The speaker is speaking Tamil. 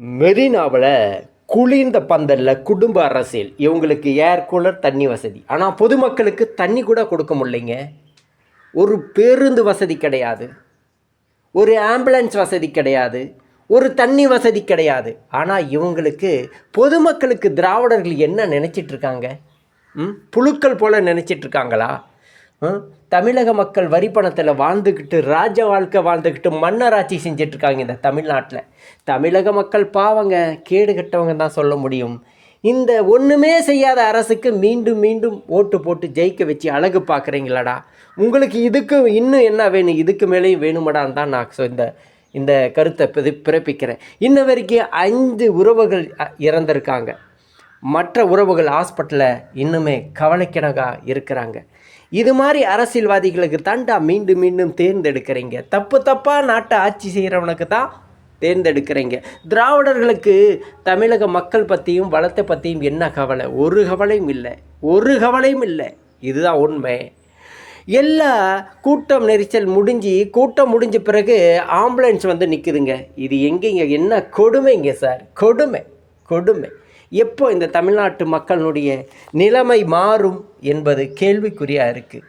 மெரினாவில் குளிர்ந்த பந்தலில் குடும்ப அரசியல். இவங்களுக்கு ஏர் கூலர் தண்ணி வசதி. ஆனால் பொதுமக்களுக்கு தண்ணி கூட கொடுக்க முடியலைங்க. ஒரு பேருந்து வசதி கிடையாது. ஒரு ஆம்புலன்ஸ் வசதி கிடையாது. ஒரு தண்ணி வசதி கிடையாது. ஆனால் இவங்களுக்கு பொதுமக்களுக்கு திராவிடர்கள் என்ன நினச்சிட்ருக்காங்க ம்? புழுக்கள் போல் நினச்சிட்டு இருக்காங்களா? தமிழக மக்கள் வரி பணத்தில் வாழ்ந்துக்கிட்டு ராஜ வாழ்க்கை வாழ்ந்துக்கிட்டு மன்னராட்சி செஞ்சிட்ருக்காங்க இந்த தமிழ்நாட்டில். தமிழக மக்கள் பாவங்க கேடு கட்டவங்க தான் சொல்ல முடியும். இந்த ஒன்றுமே செய்யாத அரசுக்கு மீண்டும் மீண்டும் ஓட்டு போட்டு ஜெயிக்க வச்சு அழகு பார்க்குறீங்களாடா உங்களுக்கு இதுக்கு இன்னும் என்ன வேணும்? இதுக்கு மேலேயும் வேணுமடான்னு தான் நான் சொ- இந்த இந்த கருத்தை பிறப்பிக்கிறேன். இன்ன வரைக்கும் ஐந்து உறவுகள் இறந்துருக்காங்க இறந்திருக்காங்க. மற்ற உறவுகள் ஹாஸ்பிட்டலில் இன்னுமே கவலைக்கிடகாக இருக்கிறாங்க. இது மாதிரி அரசியல்வாதிகளுக்கு தாண்டா மீண்டும் மீண்டும் தேர்ந்தெடுக்கிறீங்க. தப்பு தப்பாக நாட்டை ஆட்சி செய்கிறவனுக்கு தான் தேர்ந்தெடுக்கிறீங்க. திராவிடர்களுக்கு தமிழக மக்கள் பற்றியும் வளத்தை பற்றியும் என்ன கவலை? ஒரு கவலையும் இல்லை. ஒரு கவலையும் இல்லை. இதுதான் உண்மை. எல்லா கூட்டம் நெரிசல் முடிஞ்சு கூட்டம் முடிஞ்ச பிறகு ஆம்புலன்ஸ் வந்து நிற்குதுங்க இது எங்கேங்க? என்ன கொடுமைங்க சார்? கொடுமை. கொடுமை. எப்போ இந்த தமிழ்நாட்டு மக்களுடைய நிலைமை மாறும் என்பது கேள்விக்குறியாக இருக்குது